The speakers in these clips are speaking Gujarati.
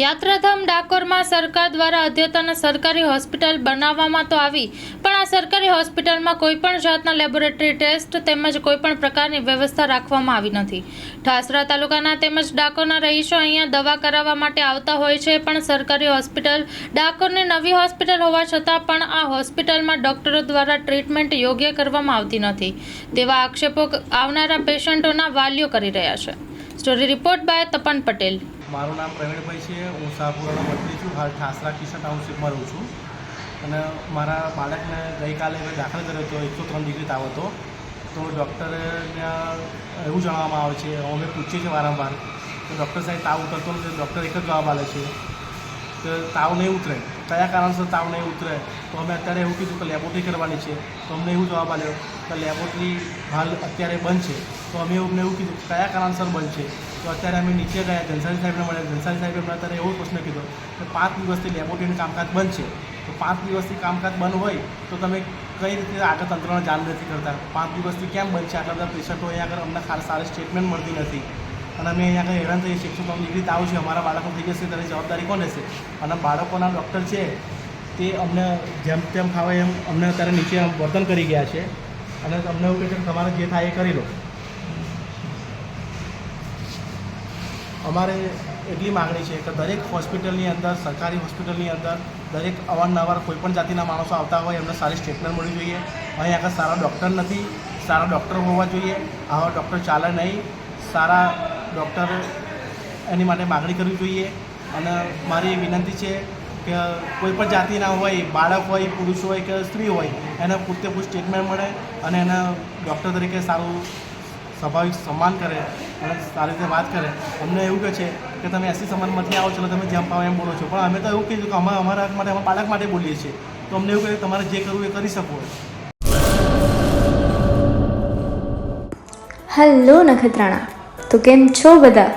યાત્રાધામ ડાકોરમાં સરકાર દ્વારા અદ્યતન સરકારી હોસ્પિટલ બનાવવામાં તો આવી, પણ આ સરકારી હોસ્પિટલમાં કોઈ પણ જાતના લેબોરેટરી ટેસ્ટ તેમજ કોઈ પણ પ્રકારની વ્યવસ્થા રાખવામાં આવી નથી. ઠાસરા તાલુકાના તેમજ ડાકોરના રહીશો અહીંયા દવા કરાવવા માટે આવતા હોય છે, પણ સરકારી હોસ્પિટલ ડાકોરની નવી હોસ્પિટલ હોવા છતાં પણ આ હોસ્પિટલમાં ડોક્ટરો દ્વારા ટ્રીટમેન્ટ યોગ્ય કરવામાં આવતી નથી. તેવા આક્ષેપો આવનારા પેશન્ટોના વાલીઓ કરી રહ્યા છે. Story report by Tapan Patel. મારું નામ પ્રવીણભાઈ છે, હું શાહપુરાનો મંત્રી છું. હાલ ઠાસરા કિશન ટાઉનશીપમાં રહું છું. અને મારા બાળકને ગઈકાલે મેં દાખલ કર્યો હતો, એકસો ત્રણ ડિગ્રી તાવ હતો. તો ડૉક્ટરે એવું જણાવવામાં આવે છે, અમે પૂછીએ છીએ વારંવાર. તો ડૉક્ટર સાહેબ તાવ ઉતરતો નથી ડૉક્ટર એક જ જવાબ આવે છે કે તાવ નહીં ઉતરે. કયા કારણસર તાવ નહીં ઉતરે? તો અમે અત્યારે એવું કીધું કે લેબોરેટરી કરવાની છે. તો અમને એવું જવાબ આવ્યો કે લેબોરેટરી હાલ અત્યારે બંધ છે. તો અમે અમને એવું કીધું કયા કારણસર બંધ છે? તો અત્યારે અમે નીચે ગયા ઘનસારી સાહેબને મળ્યા. ઘનસારી સાહેબે મને અત્યારે એવો પ્રશ્ન કીધો કે પાંચ દિવસથી લેબોરેટરીનું કામકાજ બંધ છે. તો પાંચ દિવસથી કામકાજ બંધ હોય તો તમે કઈ રીતે આગળ તંત્રને જાણ નથી કરતા? પાંચ દિવસથી કેમ બંધ છે? આટલા બધા પેશન્ટો અહીંયા આગળ અમને ખાસ સારી સ્ટેટમેન્ટ મળતી નથી. અને અમે અહીંયા આગળ હેરાન થઈએ શિક્ષકો એકસો ત્રણ રીતે તાવ છે અમારા બાળકો થઈ જશે ત્યારે જવાબદારી કોણ રહેશે અને બાળકોના ડૉક્ટર છે તે અમને જેમ તેમ ફાવે એમ અમને અત્યારે નીચે વર્તન કરી ગયા છે. અને અમને એવું કહે છે તમારે જે થાય એ કરી લો. અમારે એટલી માગણી છે કે દરેક હોસ્પિટલની અંદર, સરકારી હોસ્પિટલની અંદર દરેક અવારનવાર કોઈપણ જાતિના માણસો આવતા હોય, એમને સારી સ્ટેટમેન્ટ મળવી જોઈએ. અહીં આગળ સારા ડૉક્ટર નથી, સારા ડૉક્ટર હોવા જોઈએ. આવા ડૉક્ટર ચાલે નહીં. સારા ડૉક્ટર એની માટે માગણી કરવી જોઈએ. અને મારી વિનંતી છે કે કોઈ પણ જાતિના હોય, બાળક હોય, પુરુષ હોય કે સ્ત્રી હોય, એને પૂરતે પૂર સ્ટેટમેન્ટ મળે અને એને ડૉક્ટર તરીકે સારું સ્વાભાવિક સન્માન કરે અને સારી રીતે વાત કરે. અમને એવું કહે છે કે તમે એસી સમાનમાંથી આવો છો તમે જેમ પાવો એમ બોલો છો. પણ અમે તો એવું કીધું કે અમે અમારા માટે અમારા બાળક માટે બોલીએ છીએ. તો અમને એવું કહે તમારે જે કરવું એ કરી શકો હેલો નખત્રાણા, તો કેમ છો બધા?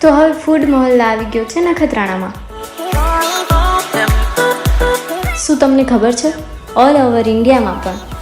તો હવે ફૂડ મહોલ્લા આવી ગયો છે નખત્રાણામાં. શું તમને ખબર છે? ઓલ ઓવર ઇન્ડિયામાં પણ.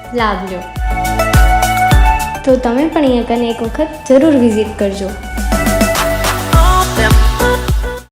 લાભ લો તો તમે પણ અહીંયા કને એક વખત જરૂર વિઝિટ કરજો.